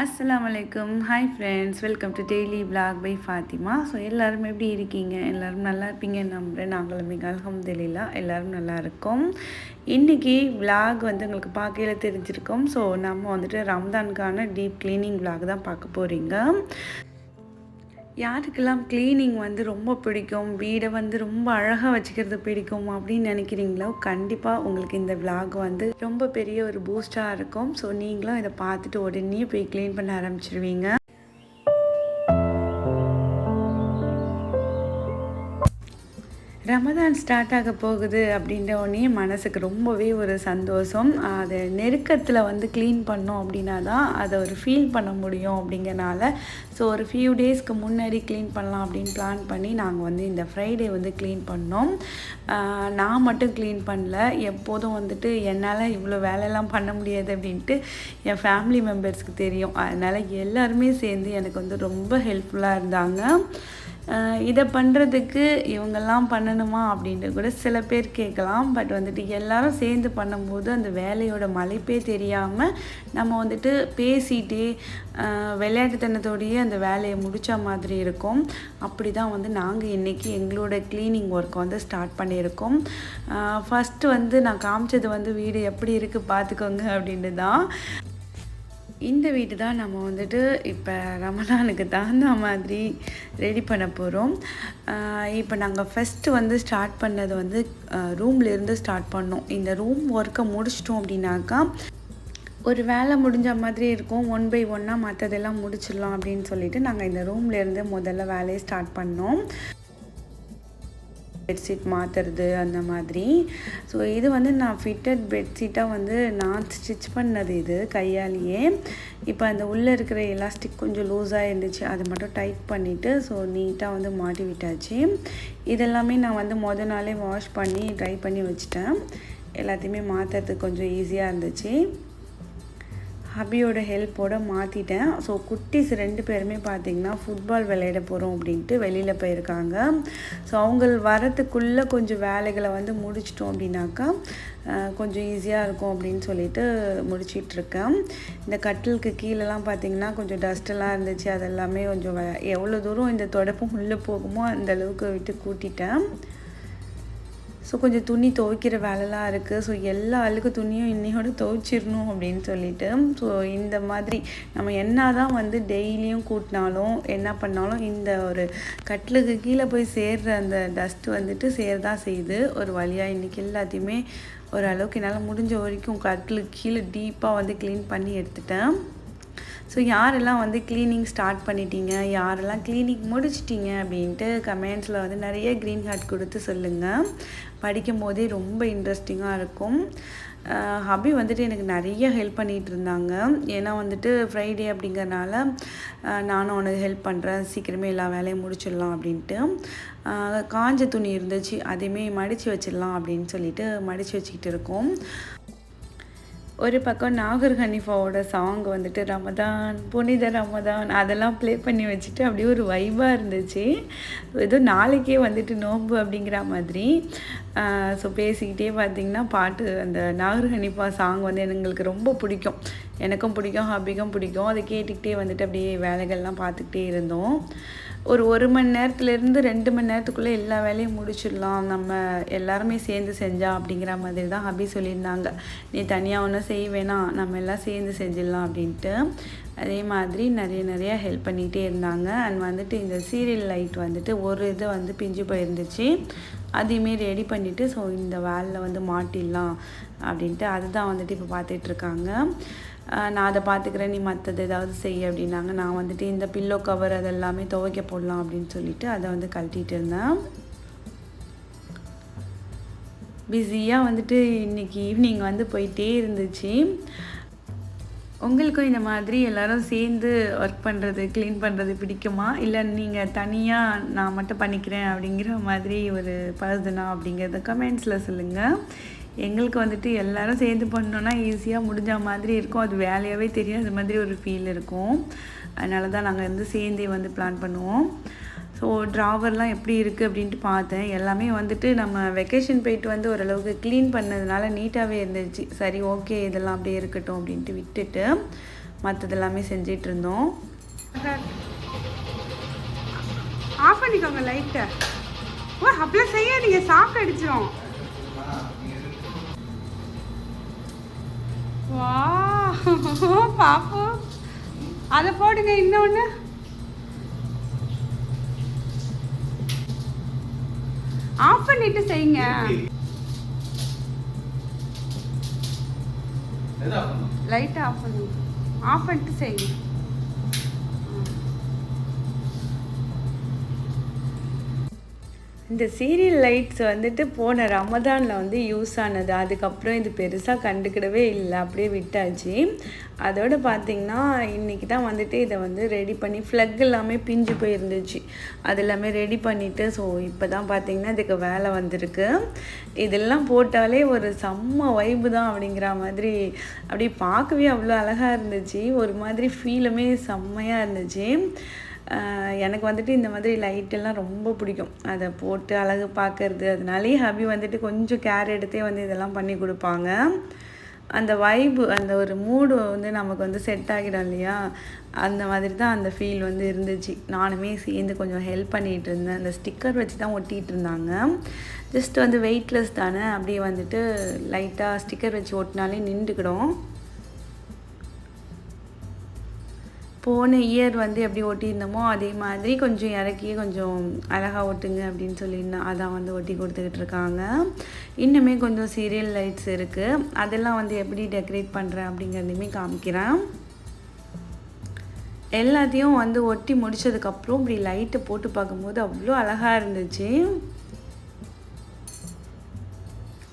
அஸ்லாம் வலைக்கம் hi friends welcome to daily blog by Fathima so எல்லாரும் எப்படி இருக்கீங்க? எல்லோரும் நல்லா இருப்பீங்கன்னு நம்புகிறேன் நாங்களும் மிக அல்ஹம்துலில்லா. எல்லோரும் நல்லா இருக்கோம். இன்றைக்கி விளாக் வந்து உங்களுக்கு பார்க்கையில தெரிஞ்சிருக்கோம். ஸோ நம்ம வந்துட்டு ரம்தான்கான டீப் க்ளீனிங் விளாக் தான் பார்க்க போகிறீங்க யாருக்கெல்லாம் க்ளீனிங் வந்து ரொம்ப பிடிக்கும் வீடை வந்து ரொம்ப அழகாக வச்சுக்கிறது பிடிக்கும் அப்படின்னு நினைக்கிறீங்களோ கண்டிப்பாக உங்களுக்கு இந்த விலாக் வந்து ரொம்ப பெரிய ஒரு பூஸ்டாக இருக்கும். ஸோ நீங்களும் இதை பார்த்துட்டு உடனே போய் க்ளீன் பண்ண ஆரம்பிச்சிருவீங்க. ரமதான் ஸ்டார்ட் ஆக போகுது அப்படின்ற உடனே மனசுக்கு ரொம்பவே ஒரு சந்தோஷம். அது நெருக்கத்தில் வந்து க்ளீன் பண்ணோம் அப்படின்னா தான் அதை ஒரு ஃபீல் பண்ண முடியும் அப்படிங்கறனால ஸோ ஒரு ஃபியூ டேஸ்க்கு முன்னாடி க்ளீன் பண்ணலாம் அப்படின்னு பிளான் பண்ணி நாங்கள் வந்து இந்த ஃப்ரைடே வந்து க்ளீன் பண்ணோம். நான் மட்டும் க்ளீன் பண்ணல. எப்போதும் வந்துட்டு என்னால் இவ்வளோ வேலையெல்லாம் பண்ண முடியாது அப்படின்ட்டு என் ஃபேமிலி மெம்பர்ஸ்க்கு தெரியும். அதனால் எல்லாருமே சேர்ந்து எனக்கு வந்து ரொம்ப ஹெல்ப்ஃபுல்லாக இருந்தாங்க. இதை பண்ணுறதுக்கு இவங்கெல்லாம் பண்ணணுமா அப்படின்ட்டு கூட சில பேர் கேட்கலாம். பட் வந்துட்டு எல்லாரும் சேர்ந்து பண்ணும்போது அந்த வேலையோட மலைப்பே தெரியாமல் நம்ம வந்துட்டு பேசிகிட்டே விளையாட்டுத்தனத்தோடையே அந்த வேலையை முடித்த மாதிரி இருக்கும். அப்படி தான் வந்து நாங்கள் இன்றைக்கி எங்களோட க்ளீனிங் ஒர்க் வந்து ஸ்டார்ட் பண்ணியிருக்கோம். ஃபஸ்ட்டு வந்து நான் காமிச்சது வந்து வீடு எப்படி இருக்குது பார்த்துக்கோங்க அப்படின்ட்டு தான் இந்த வீடு தான் நம்ம வந்துட்டு இப்போ ரமலானுக்கு தகுந்த மாதிரி ரெடி பண்ண போகிறோம் இப்போ நாங்கள் ஃபஸ்ட்டு வந்து ஸ்டார்ட் பண்ணது வந்து ரூம்லேருந்து ஸ்டார்ட் பண்ணோம். இந்த ரூம் ஒர்க்கை முடிச்சிட்டோம் அப்படின்னாக்கா ஒரு வேலை முடிஞ்ச மாதிரி இருக்கும். ஒன் பை ஒன்னாக மற்றதெல்லாம் முடிச்சிடலாம் அப்படின்னு சொல்லிட்டு நாங்கள் இந்த ரூம்லேருந்து முதல்ல வேலையை ஸ்டார்ட் பண்ணோம். பெட்ஷீட் மாற்றுறது அந்த மாதிரி. ஸோ இது வந்து நான் ஃபிட்டட் பெட்ஷீட்டாக வந்து நான் ஸ்டிச் பண்ணது இது கையாலேயே. இப்போ அந்த உள்ளே இருக்கிற எலாஸ்டிக் கொஞ்சம் லூஸாக இருந்துச்சு அதை மட்டும் டைட் பண்ணிவிட்டு ஸோ நீட்டாக வந்து மாட்டி விட்டாச்சு. இதெல்லாமே நான் வந்து மொதல் நாளே வாஷ் பண்ணி ட்ரை பண்ணி வச்சுட்டேன். எல்லாத்தையுமே மாற்றுறதுக்கு கொஞ்சம் ஈஸியாக இருந்துச்சு. ஹபியோட ஹெல்ப்போட மாற்றிட்டேன் ஸோ குட்டீஸ் ரெண்டு பேருமே பார்த்தீங்கன்னா ஃபுட்பால் விளையாட போகிறோம் அப்படின்ட்டு வெளியில் போயிருக்காங்க. ஸோ அவங்க வரத்துக்குள்ளே கொஞ்சம் வேலைகளை வந்து முடிச்சிட்டோம் அப்படின்னாக்கா கொஞ்சம் ஈஸியாக இருக்கும் அப்படின்னு சொல்லிட்டு முடிச்சிட்ருக்கேன் இந்த கட்டிலுக்கு கீழெலாம் பார்த்திங்கன்னா கொஞ்சம் டஸ்ட்டெல்லாம் இருந்துச்சு. அதெல்லாமே கொஞ்சம் எவ்வளோ தூரம் இந்த தொடப்பும் உள்ளே போகுமோ அந்த அளவுக்கு விட்டு கூட்டிட்டேன். ஸோ கொஞ்சம் துணி துவைக்கிற வேலைலாம் இருக்குது ஸோ எல்லா அழுக்கு துணியும் இன்னையோட துவைச்சிடணும் அப்படின்னு சொல்லிட்டு. ஸோ இந்த மாதிரி நம்ம என்ன தான் வந்து டெய்லியும் கூட்டினாலும் என்ன பண்ணாலும் இந்த ஒரு கட்டிலுக்கு கீழே போய் சேர்ற அந்த டஸ்ட் வந்துட்டு சேர்தான் செய்யுது ஒரு வழியாக இன்றைக்கி எல்லாத்தையுமே ஓரளவுக்கு என்னால் முடிஞ்ச வரைக்கும் கட்டிலுக்கு கீழே டீப்பாக வந்து க்ளீன் பண்ணி எடுத்துட்டேன். ஸோ யாரெல்லாம் வந்து க்ளீனிங் ஸ்டார்ட் பண்ணிட்டீங்க? யாரெல்லாம் க்ளீனிங் முடிச்சிட்டிங்க? அப்படின்ட்டு கமெண்ட்ஸில் வந்து நிறைய க்ரீன் ஹார்ட் கொடுத்து சொல்லுங்கள் படிக்கும் போதே ரொம்ப இன்ட்ரெஸ்டிங்காக இருக்கும். ஹபி வந்துட்டு எனக்கு நிறைய ஹெல்ப் பண்ணிகிட்டு இருந்தாங்க. ஏன்னா வந்துட்டு ஃப்ரைடே அப்படிங்கிறனால நானும் உனக்கு ஹெல்ப் பண்ணுறேன் சீக்கிரமே எல்லா வேலையும் முடிச்சிடலாம் அப்படின்ட்டு. காஞ்ச துணி இருந்துச்சு. அதையுமே மடித்து வச்சிடலாம் அப்படின்னு சொல்லிட்டு மடித்து வச்சுக்கிட்டு இருக்கோம். ஒரு பக்கம் நாகர் ஹனிஃபாவோட சாங் வந்துட்டு ரமதான் புனித ரமதான் அதெல்லாம் ப்ளே பண்ணி வச்சுட்டு அப்படியே ஒரு வைபாக இருந்துச்சு. ஏதோ நாளைக்கே வந்துட்டு நோன்பு அப்படிங்கிற மாதிரி. ஸோ பேசிக்கிட்டே பார்த்திங்கன்னா பாட்டு அந்த நாகர் ஹனிஃபா சாங் வந்து எங்களுக்கு ரொம்ப பிடிக்கும். எனக்கும் பிடிக்கும் ஹாபிக்கும் பிடிக்கும். அதை கேட்டுக்கிட்டே வந்துட்டு அப்படியே வேலைகள்லாம் பார்த்துக்கிட்டே இருந்தோம். ஒரு ஒரு மணி நேரத்துலேருந்து ரெண்டு மணி நேரத்துக்குள்ளே எல்லா வேலையும் முடிச்சிடலாம். நம்ம எல்லாருமே சேர்ந்து செஞ்சா அப்படிங்கிற மாதிரி தான் ஹபி சொல்லியிருந்தாங்க. நீ தனியாக ஒன்றும் செய்ய வேணாம். நம்ம எல்லாம் சேர்ந்து செஞ்சிடலாம் அப்படின்ட்டு. அதே மாதிரி நிறைய நிறைய ஹெல்ப் பண்ணிகிட்டே இருந்தாங்க. அண்ட் வந்துட்டு இந்த சீரியல் லைட் வந்துட்டு ஒரு இது வந்து பிஞ்சு போயிருந்துச்சு. அதையுமே ரெடி பண்ணிவிட்டு ஸோ இந்த வேலில் வந்து மாட்டிடலாம் அப்படின்ட்டு அதுதான் வந்துட்டு இப்போ பார்த்துட்ருக்காங்க நான் அதை பார்த்துக்கிறேன் நீ மற்றது ஏதாவது செய் அப்படின்னாங்க. நான் வந்துட்டு இந்த பில்லோ கவர் அதெல்லாமே துவைக்க போடலாம் அப்படின்னு சொல்லிட்டு அதை வந்து கழட்டிட்டு இருந்தேன். பிஸியாக வந்துட்டு இன்றைக்கி ஈவினிங் வந்து போயிட்டே இருந்துச்சு. உங்களுக்கும் இந்த மாதிரி எல்லோரும் சேர்ந்து ஒர்க் பண்ணுறது க்ளீன் பண்ணுறது பிடிக்குமா? இல்லை நீங்கள் தனியாக நான் மட்டும் பண்ணிக்கிறேன் அப்படிங்கிற மாதிரி ஒரு பர்சனா அப்படிங்கிறத கமெண்ட்ஸில் சொல்லுங்கள் எங்களுக்கு வந்துட்டு எல்லாரும் சேர்ந்து பண்ணோன்னா ஈஸியாக முடிஞ்ச மாதிரி இருக்கும். அது வேலையாகவே தெரியாத மாதிரி ஒரு ஃபீல் இருக்கும். அதனால தான் நாங்கள் வந்து சேர்ந்தே வந்து பிளான் பண்ணுவோம். ஸோ ட்ராவர்லாம் எப்படி இருக்குது அப்படின்ட்டு பார்த்தேன். எல்லாமே வந்துட்டு நம்ம வெக்கேஷன் போயிட்டு வந்து ஓரளவுக்கு க்ளீன் பண்ணதுனால நீட்டாகவே இருந்துச்சு. சரி ஓகே இதெல்லாம் அப்படியே இருக்கட்டும் அப்படின்ட்டு விட்டுட்டு மற்றது எல்லாமே செஞ்சிட்டு இருந்தோம். ஆஃப் பண்ணிக்கோங்க லைட்டை ஓ அப்படிலாம் செய்யாதீங்க. சாப்பிட்டு அடிச்சிடும் வா. பாப்போம். அதை போடுங்க இன்னொன்று ஆஃப் பண்ணிட்டு செய்யுங்க. லைட்டை ஆஃப் பண்ணுங்க ஆஃப் பண்ணிட்டு செய்யுங்க. இந்த சீரியல் லைட்ஸ் வந்துட்டு போன ரமதானில் வந்து யூஸ் ஆனது. அதுக்கப்புறம் இது பெருசாக கண்டுக்கிடவே இல்லை. அப்படியே விட்டாச்சு. அதோட பார்த்திங்கன்னா இன்றைக்கி தான் வந்துட்டு இதை வந்து ரெடி பண்ணி ஃப்ளக் எல்லாமே பிஞ்சு போயிருந்துச்சு. அது எல்லாமே ரெடி பண்ணிவிட்டு ஸோ இப்போ தான் பார்த்திங்கன்னா இதுக்கு வேலை வந்திருக்கு. இதெல்லாம் போட்டாலே ஒரு செம்ம வைப்பு தான் அப்படிங்கிற மாதிரி அப்படி பார்க்கவே அவ்வளோ அழகாக இருந்துச்சு. ஒரு மாதிரி ஃபீலுமே செம்மையாக இருந்துச்சு. எனக்கு வந்துட்டு இந்த மாதிரி லைட்டெல்லாம் ரொம்ப பிடிக்கும். அதை போட்டு அழகு பார்க்கறது. அதனாலே ஹபி வந்துட்டு கொஞ்சம் கேர் எடுத்தே வந்து இதெல்லாம் பண்ணி கொடுப்பாங்க. அந்த வைபு அந்த ஒரு மூடு வந்து நமக்கு வந்து செட் ஆகிடும் இல்லையா? அந்த மாதிரி தான் அந்த ஃபீல் வந்து இருந்துச்சு. நானுமே சேர்ந்து கொஞ்சம் ஹெல்ப் பண்ணிகிட்டு இருந்தேன். அந்த ஸ்டிக்கர் வச்சு தான் ஒட்டிகிட்டு இருந்தாங்க. ஜஸ்ட் வந்து வெயிட்லெஸ் தானே. அப்படியே வந்துட்டு லைட்டாக ஸ்டிக்கர் வச்சு ஒட்டினாலே நின்றுக்கிடும். போன இயர் வந்து எப்படி ஒட்டியிருந்தோமோ அதே மாதிரி கொஞ்சம் இறக்கி கொஞ்சம் அழகாக ஒட்டுங்க அப்படின்னு சொல்லியிருந்தேன் அதான் வந்து ஒட்டி கொடுத்துக்கிட்டு இருக்காங்க. இன்னுமே கொஞ்சம் சீரியல் லைட்ஸ் இருக்குது அதெல்லாம் வந்து எப்படி டெக்கரேட் பண்ணுறேன் அப்படிங்கிறதையுமே காமிக்கிறேன். எல்லாத்தையும் வந்து ஒட்டி முடிச்சதுக்கப்புறம் இப்படி லைட்டை போட்டு பார்க்கும்போது அவ்வளோ அழகாக இருந்துச்சு.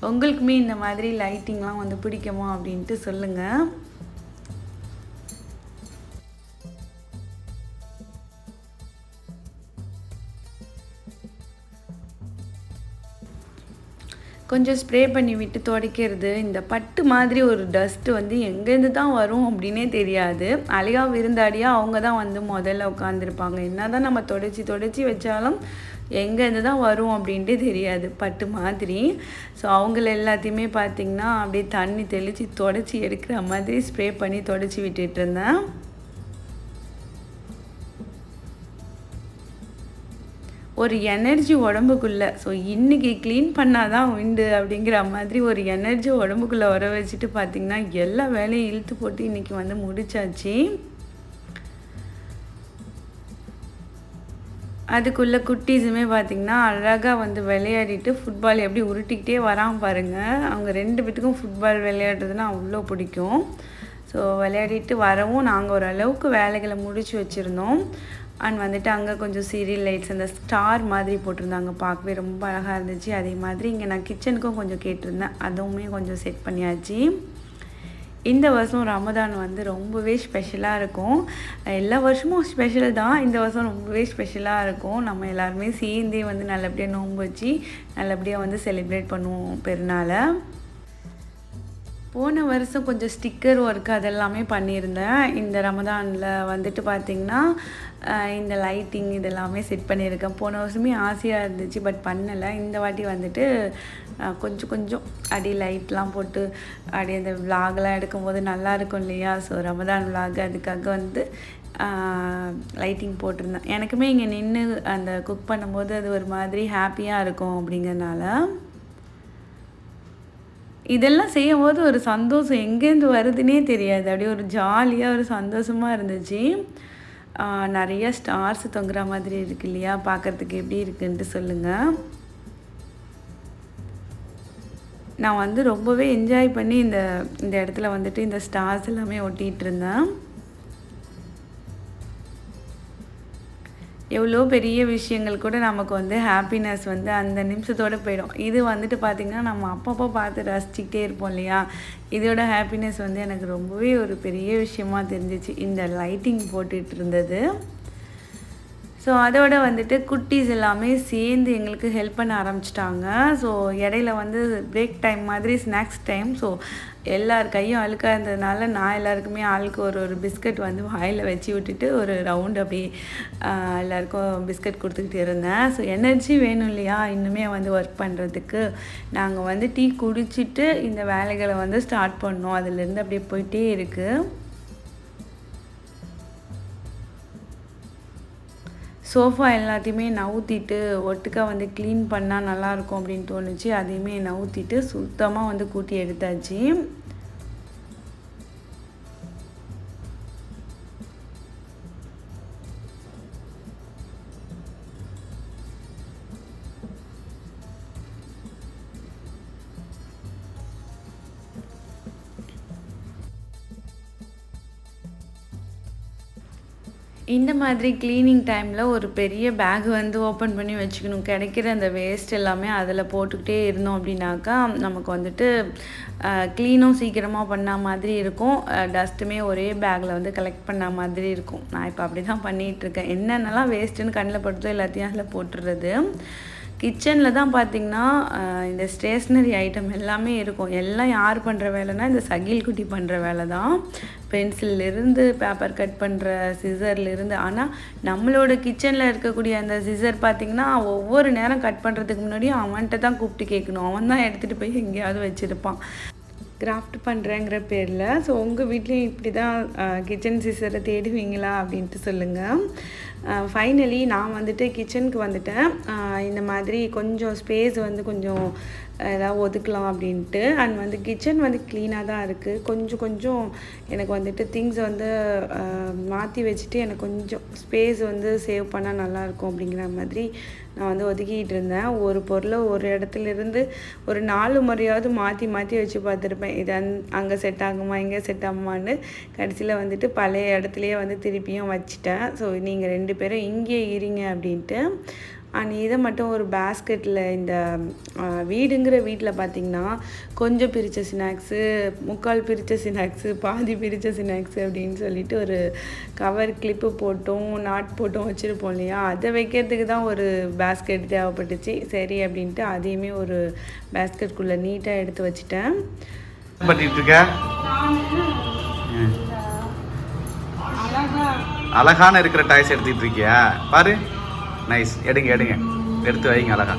உங்களுக்குமே இந்த மாதிரி லைட்டிங்லாம் வந்து பிடிக்குமா அப்படின்ட்டு சொல்லுங்கள் கொஞ்சம் ஸ்ப்ரே பண்ணி விட்டு துடைக்கிறது. இந்த பட்டு மாதிரி ஒரு டஸ்ட்டு வந்து எங்கேருந்து தான் வரும் அப்படின்னே தெரியாது. அழியா விருந்தாடியாக அவங்க தான் வந்து முதல்ல உட்காந்துருப்பாங்க என்ன தான் நம்ம தொடச்சி தொடச்சி வச்சாலும் எங்கேருந்து தான் வரும் அப்படின்ட்டு தெரியாது பட்டு மாதிரி. ஸோ அவங்கள எல்லாத்தையுமே பார்த்திங்கன்னா அப்படியே தண்ணி தெளித்து தொடச்சி எடுக்கிற மாதிரி ஸ்ப்ரே பண்ணி தொடச்சி விட்டுட்டு இருந்தேன். ஒரு எனர்ஜி உடம்புக்குள்ளே. ஸோ இன்றைக்கி க்ளீன் பண்ணால் தான் உண்டு அப்படிங்கிற மாதிரி ஒரு எனர்ஜி உடம்புக்குள்ளே வர வச்சுட்டு பார்த்திங்கன்னா எல்லா வேலையும் இழுத்து போட்டு இன்றைக்கி வந்து முடிச்சாச்சு. அதுக்குள்ளே குட்டீஸுமே பார்த்திங்கன்னா அழகாக வந்து விளையாடிட்டு ஃபுட்பால் எப்படி உருட்டிக்கிட்டே வரான் பாருங்கள் அவங்க ரெண்டு பேத்துக்கும் ஃபுட்பால் விளையாடுறதுனா அவ்வளோ பிடிக்கும். ஸோ விளையாடிட்டு வரவும் நாங்கள் ஓரளவுக்கு வேலைகளை முடித்து வச்சுருந்தோம். அண்ட் வந்துட்டு அங்கே கொஞ்சம் சீரியல் லைட்ஸ் அந்த ஸ்டார் மாதிரி போட்டிருந்தாங்க. பார்க்கவே ரொம்ப அழகாக இருந்துச்சு. அதே மாதிரி இங்கே நான் கிச்சனுக்கும் கொஞ்சம் கேட்டிருந்தேன். அதுவுமே கொஞ்சம் செட் பண்ணியாச்சு. இந்த வருஷம் ரமதான் வந்து ரொம்பவே ஸ்பெஷலாக இருக்கும். எல்லா வருஷமும் ஸ்பெஷல் தான். இந்த வருஷம் ரொம்பவே ஸ்பெஷலாக இருக்கும். நம்ம எல்லாருமே சேர்ந்தே வந்து நல்லபடியாக நோன்பு வச்சு நல்லபடியாக வந்து செலிப்ரேட் பண்ணுவோம் பெருநாளை. போன வருஷம் கொஞ்சம் ஸ்டிக்கர் ஒர்க் அதெல்லாமே பண்ணியிருந்தேன். இந்த ரமதானில் வந்துட்டு பார்த்திங்கன்னா இந்த லைட்டிங் இதெல்லாமே செட் பண்ணியிருக்கேன். போன வருஷமே ஆசையாக இருந்துச்சு பட் பண்ணலை. இந்த வாட்டி வந்துட்டு கொஞ்சம் கொஞ்சம் அடி லைட்லாம் போட்டு அடி அந்த விலாக்லாம் எடுக்கும்போது நல்லா இருக்கும் இல்லையா? ஸோ ரமதான் விலாக் அதுக்காக வந்து லைட்டிங் போட்டிருந்தேன். எனக்குமே இங்கே நின்று அந்த குக் பண்ணும்போது அது ஒரு மாதிரி ஹாப்பியாக இருக்கும் அப்படிங்கிறனால இதெல்லாம் செய்யும்போது ஒரு சந்தோஷம் எங்கேருந்து வருதுன்னே தெரியாது. அப்படியே ஒரு ஜாலியாக ஒரு சந்தோஷமாக இருந்துச்சு. நிறைய ஸ்டார்ஸ் தொங்குற மாதிரி இருக்கு இல்லையா? பார்க்குறதுக்கு எப்படி இருக்குன்ட்டு சொல்லுங்கள் நான் வந்து ரொம்பவே என்ஜாய் பண்ணி இந்த இந்த இடத்துல வந்துட்டு இந்த ஸ்டார்ஸ் எல்லாமே ஒட்டிகிட்டு இருந்தேன். எவ்வளோ பெரிய விஷயங்கள் கூட நமக்கு வந்து ஹாப்பினஸ் வந்து அந்த நிமிஷத்தோடு போயிடும். இது வந்துட்டு பார்த்திங்கன்னா நம்ம அப்பப்போ பார்த்து ரசிச்சுக்கிட்டே இருப்போம் இல்லையா? இதோட ஹாப்பினஸ் வந்து எனக்கு ரொம்பவே ஒரு பெரிய விஷயமா தெரிஞ்சிச்சு. இந்த லைட்டிங் போட்டுட்டு இருந்தது. ஸோ அதோட வந்துட்டு குட்டீஸ் எல்லாமே சேர்ந்து எங்களுக்கு ஹெல்ப் பண்ண ஆரம்பிச்சிட்டாங்க. ஸோ இடையில வந்து பிரேக் டைம் மாதிரி ஸ்நாக்ஸ் டைம் ஸோ எல்லார் கையும் அழுக்காக இருந்ததுனால நான் எல்லாருக்குமே ஆளுக்கு ஒரு ஒரு பிஸ்கட் வந்து வாயில் வச்சு விட்டுட்டு ஒரு ரவுண்ட் அப்படி எல்லாருக்கும் பிஸ்கட் கொடுத்துக்கிட்டு இருந்தேன். ஸோ எனர்ஜி வேணும் இல்லையா? இன்னுமே வந்து ஒர்க் பண்ணுறதுக்கு நாங்கள் வந்து டீ குடிச்சிட்டு இந்த வேலைகளை வந்து ஸ்டார்ட் பண்ணோம். அதுலேருந்து அப்படியே போயிட்டே இருக்குது சோஃபா எல்லாத்தையுமே நவுத்திட்டு ஒட்டுக்கா வந்து க்ளீன் பண்ணால் நல்லாயிருக்கும் அப்படின்னு தோணுச்சு. அதையுமே நவுத்திட்டு சுத்தமாக வந்து கூட்டி எடுத்தாச்சு. இந்த மாதிரி க்ளீனிங் டைமில் ஒரு பெரிய பேக் வந்து ஓப்பன் பண்ணி வச்சுக்கணும். கிடைக்கிற அந்த வேஸ்ட் எல்லாமே அதில் போட்டுக்கிட்டே இருந்தோம் அப்படின்னாக்கா நமக்கு வந்துட்டு க்ளீனும் சீக்கிரமாக பண்ண மாதிரி இருக்கும். டஸ்ட்டுமே ஒரே பேக்கில் வந்து கலெக்ட் பண்ண மாதிரி இருக்கும். நான் இப்போ அப்படி தான் பண்ணிகிட்ருக்கேன் என்னென்னலாம் வேஸ்ட்டுன்னு கண்ணில் படுத்தோ எல்லாத்தையும் அதில் போட்டுடுறது கிச்சனில் தான் பார்த்திங்கன்னா இந்த ஸ்டேஷ்னரி ஐட்டம் எல்லாமே இருக்கும். எல்லாம் யார் பண்ணுற வேலைன்னா இந்த சகில் குட்டி பண்ணுற வேலை தான். பென்சிலிருந்து பேப்பர் கட் பண்ணுற சிசர்லேருந்து ஆனால் நம்மளோட கிச்சனில் இருக்கக்கூடிய அந்த சிசர் பார்த்திங்கன்னா ஒவ்வொரு நேரம் கட் பண்ணுறதுக்கு முன்னாடியும் அவன்கிட்ட தான் கூப்பிட்டு கேட்கணும். அவன் தான் எடுத்துகிட்டு போய் எங்கேயாவது வச்சுருப்பான். கிராஃப்ட் பண்ணுறேங்கிற பேரில். ஸோ உங்கள் வீட்லேயும் இப்படி தான் கிச்சன் சிசரை தேடுவீங்களா அப்படின்ட்டு சொல்லுங்கள் ஃபைனலி நான் வந்துட்டு கிச்சனுக்கு வந்துட்டேன். இந்த மாதிரி கொஞ்சம் ஸ்பேஸ் வந்து கொஞ்சம் ஏதாவது ஒதுக்கலாம் அப்படின்ட்டு. அண்ட் வந்து கிச்சன் வந்து க்ளீனாக தான் இருக்குது கொஞ்சம் கொஞ்சம் எனக்கு வந்துட்டு திங்ஸ் வந்து மாற்றி வச்சுட்டு எனக்கு கொஞ்சம் ஸ்பேஸ் வந்து சேவ் பண்ணால் நல்லாயிருக்கும் அப்படிங்கிற மாதிரி நான் வந்து ஒதுக்கிட்டு இருந்தேன். ஒரு பொருளை ஒரு இடத்துல இருந்து ஒரு நாலு முறையாவது மாற்றி மாற்றி வச்சு பார்த்துருப்பேன். இது அந் அங்கே செட் ஆகுமா இங்கே செட் ஆகுமான்னு கடைசியில் வந்துட்டு பழைய இடத்துலையே வந்து திருப்பியும் வச்சுட்டேன். ஸோ நீங்கள் ரெண்டு ரெண்டு பேரும் இங்கே இருங்க அப்படின்ட்டு. அண்ட் இதை மட்டும் ஒரு பேஸ்கெட்டில் இந்த வீடுங்கிற வீட்டில் பார்த்திங்கன்னா கொஞ்சம் பிரித்த ஸ்நாக்ஸு முக்கால் பிரித்த ஸ்நாக்ஸு பாதி பிரித்த ஸ்நாக்ஸு அப்படின்னு சொல்லிட்டு ஒரு கவர் கிளிப்பு போட்டும் நாட் போட்டும் வச்சுருப்போம் இல்லையா? அதை வைக்கிறதுக்கு தான் ஒரு பேஸ்கெட் தேவைப்பட்டுச்சு. சரி அப்படின்ட்டு அதையுமே ஒரு பேஸ்கெட்குள்ளே நீட்டாக எடுத்து வச்சுட்டேன் பண்ணிட்டு இருக்க அழகான இருக்கிற டாய்ஸ் எடுத்துக்கிட்டு இருக்கியா? பாரு. நைஸ் எடுங்க எடுங்க. எடுத்து வைங்க அழகா.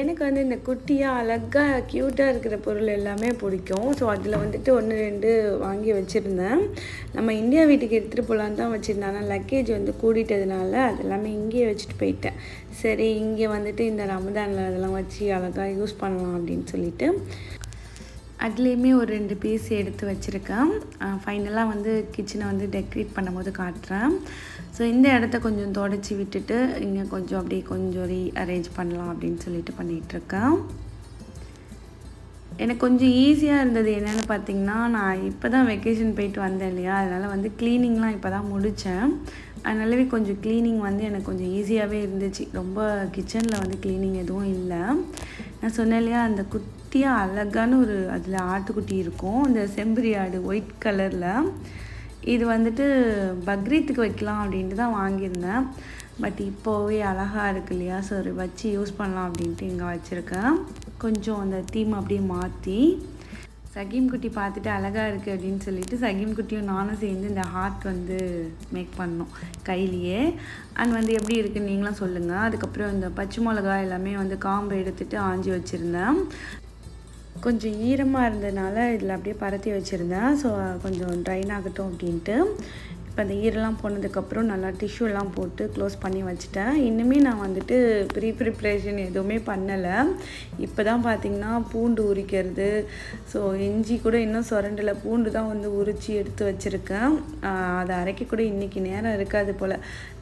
எனக்கு வந்து இந்த குட்டியாக அழகாக க்யூட்டாக இருக்கிற பொருள் எல்லாமே பிடிக்கும். ஸோ அதில் வந்துட்டு ஒன்று ரெண்டு வாங்கி வச்சுருந்தேன். நம்ம இந்தியா வீட்டுக்கு எடுத்துகிட்டு போகலான்னு தான் வச்சுருந்தேன். ஆனால் லக்கேஜ் வந்து கூடிட்டதுனால அது எல்லாமே இங்கேயே வச்சுட்டு போயிட்டேன். சரி இங்கே வந்துட்டு இந்த ரமதானில் அதெல்லாம் வச்சு அழகாக யூஸ் பண்ணலாம் அப்படின்னு சொல்லிட்டு. அதுலேயுமே ஒரு ரெண்டு பீஸ் எடுத்து வச்சுருக்கேன். ஃபைனலாக வந்து கிச்சனை வந்து டெக்கரேட் பண்ணும்போது காட்டுறேன். ஸோ இந்த இடத்த கொஞ்சம் தொடச்சி விட்டுட்டு இங்கே கொஞ்சம் அப்படியே கொஞ்சம் ரீ அரேஞ்ச் பண்ணலாம் அப்படின்னு சொல்லிட்டு பண்ணிகிட்ருக்கேன் எனக்கு கொஞ்சம் ஈஸியாக இருந்தது என்னென்னு பார்த்தீங்கன்னா நான் இப்போ தான் வெக்கேஷன் போயிட்டு வந்தேன் இல்லையா? அதனால் வந்து க்ளீனிங்லாம் இப்போ தான் முடித்தேன் அதனாலவே கொஞ்சம் க்ளீனிங் வந்து எனக்கு கொஞ்சம் ஈஸியாகவே இருந்துச்சு. ரொம்ப கிச்சனில் வந்து க்ளீனிங் எதுவும் இல்லை. நான் சொன்னேன் இல்லையா அந்த குட்டியாக அழகான ஒரு அதில் ஆட்டுக்குட்டி இருக்கும். இந்த செம்பரி ஆடு ஒயிட் கலரில் இது வந்துட்டு பக்ரீத்துக்கு வைக்கலாம் அப்படின்ட்டு தான் வாங்கியிருந்தேன். பட் இப்போவே அழகாக இருக்கு இல்லையா ஸோ வச்சு யூஸ் பண்ணலாம் அப்படின்ட்டு இங்கே வச்சுருக்கேன். கொஞ்சம் அந்த தீம் அப்படியே மாற்றி சகீம் குட்டி பார்த்துட்டு அழகாக இருக்குது அப்படின்னு சொல்லிட்டு சகீம் குட்டியும் நானும் சேர்ந்து இந்த ஹார்ட் வந்து மேக் பண்ணோம் கையிலேயே. அண்ட் வந்து எப்படி இருக்குன்னு நீங்களும் சொல்லுங்கள் அதுக்கப்புறம் இந்த பச்சை மிளகா எல்லாமே வந்து காம்பு எடுத்துகிட்டு ஆஞ்சி வச்சுருந்தேன். கொஞ்சம் ஈரமாக இருந்ததுனால இதில் அப்படியே பரத்தி வச்சுருந்தேன். ஸோ கொஞ்சம் ட்ரைன் ஆகட்டும் அப்படின்ட்டு. இப்போ அந்த ஈரெல்லாம் போனதுக்கப்புறம் நல்லா டிஷ்யூலாம் போட்டு க்ளோஸ் பண்ணி வச்சுட்டேன். இன்னுமே நான் வந்துட்டு ப்ரீ ப்ரிப்ரேஷன் எதுவுமே பண்ணலை. இப்போ தான் பார்த்திங்கன்னா பூண்டு உரிக்கிறது. ஸோ இஞ்சி கூட இன்னும் சுரண்டில். பூண்டு தான் வந்து உரித்து எடுத்து வச்சுருக்கேன். அதை அரைக்க கூட இன்றைக்கி நேரம் இருக்காது போல்.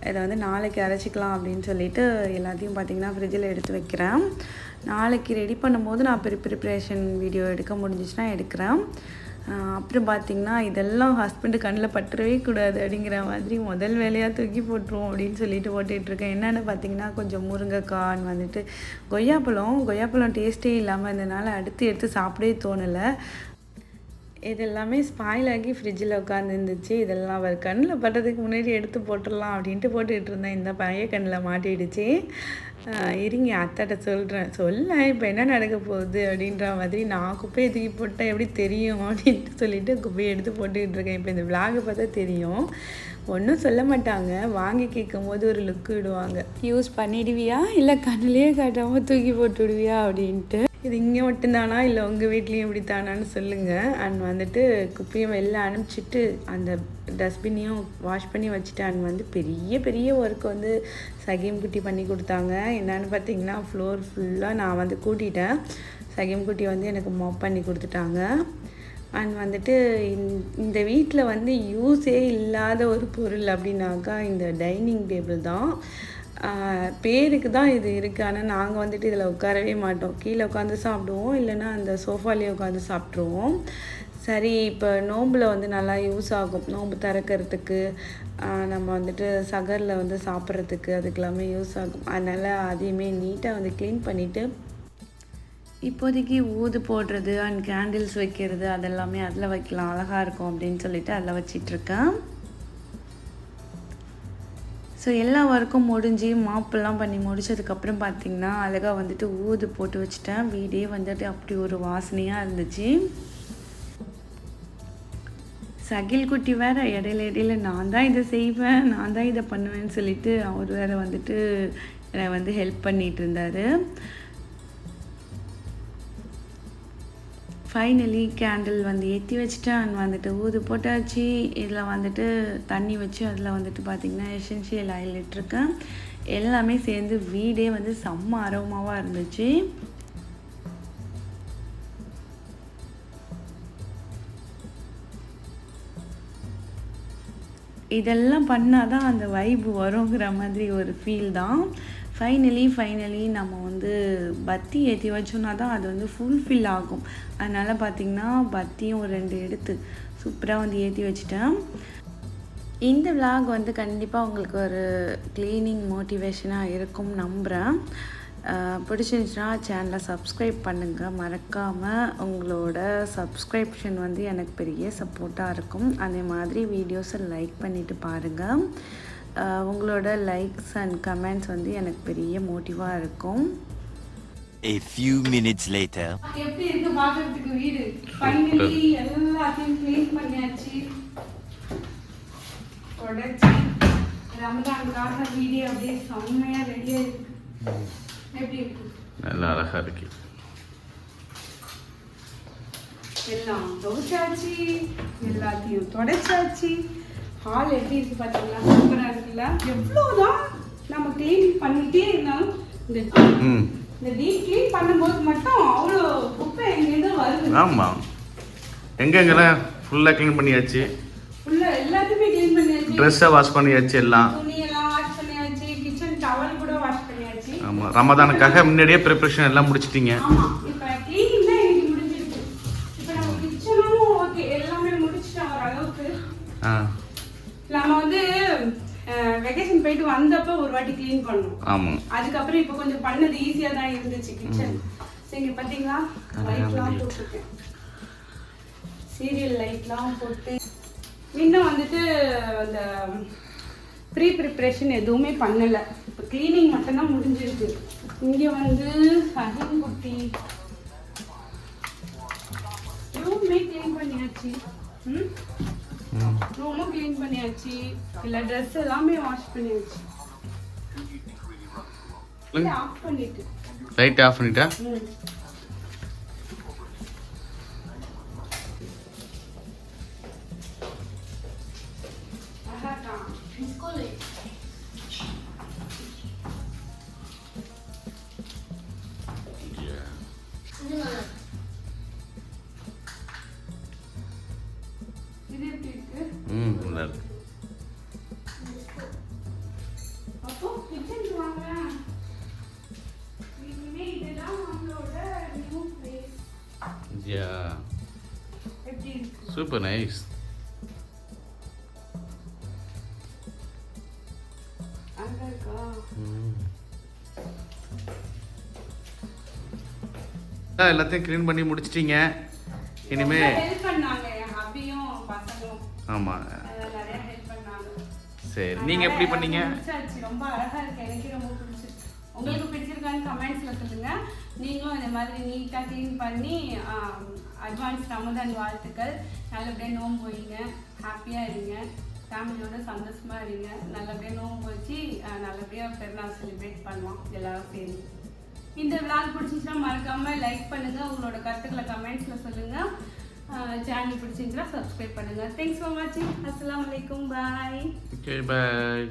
இதை வந்து நாளைக்கு அரைச்சிக்கலாம் அப்படின்னு சொல்லிட்டு எல்லாத்தையும் பார்த்திங்கன்னா ஃப்ரிட்ஜில் எடுத்து வைக்கிறேன். நாளைக்கு ரெடி பண்ணும்போது நான் ப்ரி ப்ரிப்ரேஷன் வீடியோ எடுக்க முடிஞ்சிச்சுன்னா எடுக்கிறேன். அப்புறம் பார்த்திங்கன்னா இதெல்லாம் ஹஸ்பண்டு கண்ணில் பற்றவே கூடாது அப்படிங்கிற மாதிரி முதல் வேலையாக தூக்கி போட்டுருவோம் அப்படின்னு சொல்லிட்டு போட்டுட்ருக்கேன் என்னென்னு பார்த்தீங்கன்னா கொஞ்சம் முருங்கைக்கான் வந்துட்டு கொய்யாப்பழம் கொய்யாப்பழம் டேஸ்ட்டே இல்லாமல் இருந்ததுனால அடுத்து எடுத்து சாப்பிடவே தோணலை. இது எல்லாமே ஸ்பாயில் ஆகி ஃப்ரிட்ஜில் உட்காந்துருந்துச்சு இதெல்லாம் அவர் கண்ணில் பட்டதுக்கு முன்னாடி எடுத்து போட்டுடலாம் அப்படின்ட்டு போட்டுக்கிட்டு இருந்தேன். இந்த பழைய கண்ணில் மாட்டிடுச்சு. இருங்க அத்தாட்ட சொல்கிறேன் சொல்ல இப்போ என்ன நடக்க போகுது அப்படின்ற மாதிரி நான் குப்பையை தூக்கி போட்டால் எப்படி தெரியும் அப்படின்ட்டு சொல்லிட்டு குப்பையை எடுத்து போட்டுக்கிட்டு இருக்கேன். இப்போ இந்த விளாகை பார்த்தா தெரியும். ஒன்றும் சொல்ல மாட்டாங்க. வாங்கி கேட்கும் போது ஒரு லுக்கு விடுவாங்க யூஸ் பண்ணிடுவியா? இல்லை கண்ணிலேயே காட்டாமல் தூக்கி போட்டு விடுவியா அப்படின்ட்டு. இது இங்கே மட்டும்தானா? இல்லை உங்கள் வீட்லேயும் இப்படி தானான்னு சொல்லுங்கள் அண்ட் வந்துட்டு குப்பையும் வெளில அனுப்பிச்சிட்டு அந்த டஸ்ட்பினையும் வாஷ் பண்ணி வச்சுட்டு அண்ட் வந்து பெரிய பெரிய ஒர்க் வந்து சகிம் குட்டி பண்ணி கொடுத்தாங்க. என்னன்னு பார்த்தீங்கன்னா ஃப்ளோர் ஃபுல்லாக நான் வந்து கூட்டிட்டேன். சகிம் குட்டி வந்து எனக்கு மாப் பண்ணி கொடுத்துட்டாங்க. அண்ட் வந்துட்டு இந்த- வீட்டில் வந்து யூஸே இல்லாத ஒரு பொருள் அப்படின்னாக்கா இந்த டைனிங் டேபிள் தான். பேருக்கு தான் இது இருக்குது ஆனால் நாங்கள் வந்துட்டு இதில் உட்காரவே மாட்டோம். கீழே உட்காந்து சாப்பிடுவோம். இல்லைன்னா அந்த சோஃபாலேயே உட்காந்து சாப்பிட்ருவோம் சரி இப்போ நோம்பில் வந்து நல்லா யூஸ் ஆகும். நோம்பு திறக்கிறதுக்கு நம்ம வந்துட்டு சகரில் வந்து சாப்பிட்றதுக்கு அதுக்கெல்லாமே யூஸ் ஆகும். அதனால் அதையுமே நீட்டாக வந்து க்ளீன் பண்ணிவிட்டு இப்போதைக்கு ஊது போடுறது அண்ட் கேண்டில்ஸ் வைக்கிறது அதெல்லாமே அதில் வைக்கலாம். அழகாக இருக்கும் அப்படின்னு சொல்லிட்டு அதில் வச்சிட்ருக்கேன் ஸோ எல்லா ஒர்க்கும் முடிஞ்சு மாப்பெல்லாம் பண்ணி முடிச்சதுக்கப்புறம் பார்த்திங்கன்னா அழகாக வந்துட்டு ஊது போட்டு வச்சுட்டேன். வீடே வந்துட்டு அப்படி ஒரு வாசனையாக இருந்துச்சு. சகில் குட்டி வேறு இடையில இடையில நான் தான் இதை செய்வேன் நான் தான் இதை பண்ணுவேன்னு சொல்லிட்டு அவர் வேற வந்துட்டு என்னை வந்து ஹெல்ப் பண்ணிகிட்டு இருந்தார். ஃபைனலி கேண்டில் வந்து ஏற்றி வச்சுட்டேன் வந்துட்டு ஊது போட்டாச்சு. இதில் வந்துட்டு தண்ணி வச்சு அதில் வந்துட்டு பார்த்திங்கன்னா எசென்ஷியல் ஆயில் இட்டிருக்கேன் எல்லாமே சேர்ந்து வீடே வந்து செம்ம அரோமாவாக இருந்துச்சு. இதெல்லாம் பண்ணால் தான் அந்த வைப் வருங்கிற மாதிரி ஒரு ஃபீல் தான். ஃபைனலி ஃபைனலி நம்ம வந்து பத்தி ஏற்றி வச்சோன்னா தான் அது வந்து ஃபுல்ஃபில் ஆகும். அதனால் பார்த்திங்கன்னா பத்தியும் ஒரு ரெண்டு எடுத்து சூப்பராக வந்து ஏற்றி வச்சுட்டேன். இந்த vlog வந்து கண்டிப்பாக உங்களுக்கு ஒரு க்ளீனிங் மோட்டிவேஷனாக இருக்கும் நம்புகிறேன் பிடிச்சிருந்துச்சுன்னா சேனலை சப்ஸ்கிரைப் பண்ணுங்கள் மறக்காமல் உங்களோட சப்ஸ்கிரிப்ஷன் வந்து எனக்கு பெரிய சப்போர்ட்டாக இருக்கும். அதே மாதிரி வீடியோஸை லைக் பண்ணிவிட்டு பாருங்கள் உங்களோட லைக்ஸ் அண்ட் கமெண்ட்ஸ் வந்து எனக்கு பெரிய மோட்டிவாக இருக்கும். A few minutes later. எப்படி இருக்கு? பாக்குறதுக்கு வீடு. ஃபைனலி எல்லாத்தையும் க்ளீன் பண்ணியாச்சு. தொடச்சி ரமதானுக்காக வீடியோ அப்படியே செம்மையா ரெடியா இருக்கு. எப்படி இருக்கு? நல்லா அழகாக இருக்கு. எல்லாம் துவைச்சாச்சு எல்லாத்தையும் தொடச்சாச்சு. ஹால் எப்படி இருக்கு பாத்தீங்களா? சூப்பரா இருக்குல்ல? எவ்வளவுதான் நம்ம க்ளீன் பண்ணிட்டே இருந்தாலும் இந்த டீப் க்ளீன் பண்ணும்போது மட்டும் அவ்வளோ குப்பை எங்கேருந்து வருது. ஆமாம் எங்கெங்கெல்லாம் ஃபுல்லாக க்ளீன் பண்ணியாச்சு? ஃபுல்லா எல்லாத்தையுமே க்ளீன் பண்ணியாச்சு. ட்ரெஸ்ஸை வாஷ் பண்ணியாச்சு எல்லாம். துணியெல்லாம் வாஷ் பண்ணியாச்சு. கிச்சன் டவல் கூட வாஷ் பண்ணியாச்சு. ஆமாம் ரமதானுக்காக முன்னாடியே ப்ரிப்ரேஷன் எல்லாம் முடிச்சிட்டீங்க. ஆமா. க்ளீன் பண்ணோம். ஆமாம் அதுக்கப்புறம் இப்ப கொஞ்சம் பண்ணது ஈஸியா தான் இருந்துச்சு கிச்சன் சரி பாத்தீங்களா? லைட்லாம் போட்டிருக்கேன். சீரியல் லைட்லாம் போட்டு. இன்னும் வந்துட்டு அந்த ப்ரீ ப்ரிப்ரேஷன் எதுவுமே பண்ணல. இப்போ க்ளீனிங் மட்டும்தான் முடிஞ்சிருக்கு. இங்க வந்து சகின் குட்டி. ரூமே க்ளீன் பண்ணியாச்சு. ம்? ரூமும் க்ளீன் பண்ணியாச்சு. இல்லை ட்ரெஸ் எல்லாமே வாஷ் பண்ணியாச்சு. லைட் ஆஃப் பண்ணிட்டா. நைஸ் அழகா இருக்கா எல்லாத்தையும் க்ளீன் பண்ணி முடிச்சிட்டீங்க. இனிமே ஆமாம் சரி நீங்கள் எப்படி பண்ணீங்க? ரொம்ப அழகா இருக்கு. எனக்கு ரொம்ப பிடிச்சிருக்கு உங்களுக்கு பிடிச்சிருக்கான்னு கமெண்ட்ஸ்ல சொல்லுங்க. நீங்களும் இந்த மாதிரி நீட்டா க்ளீன் பண்ணி அட்வான்ஸ் ரமதான் வாழ்த்துக்கள். நல்லபடியாக நோன்பு வைங்க. ஹாப்பியா இருங்க. ஃபேமிலியோட சந்தோஷமா இருங்க. நல்லபடியாக நோன்பு வச்சு நல்லபடியாக பெருநாள் செலிப்ரேட் பண்ணலாம். எல்லாரும் சேர்ந்து. இந்த விளாக் பிடிச்சிச்சுன்னா மறக்காம லைக் பண்ணுங்க. உங்களோட கருத்துக்களை கமெண்ட்ஸில் சொல்லுங்க. சேனல் பிடிச்சிருந்துச்சுன்னா சப்ஸ்கிரைப் பண்ணுங்க. தேங்க்ஸ் ஃபார் வாட்சிங் அஸ்லாம் வலைக்கம் பாய் ஓகே பாய்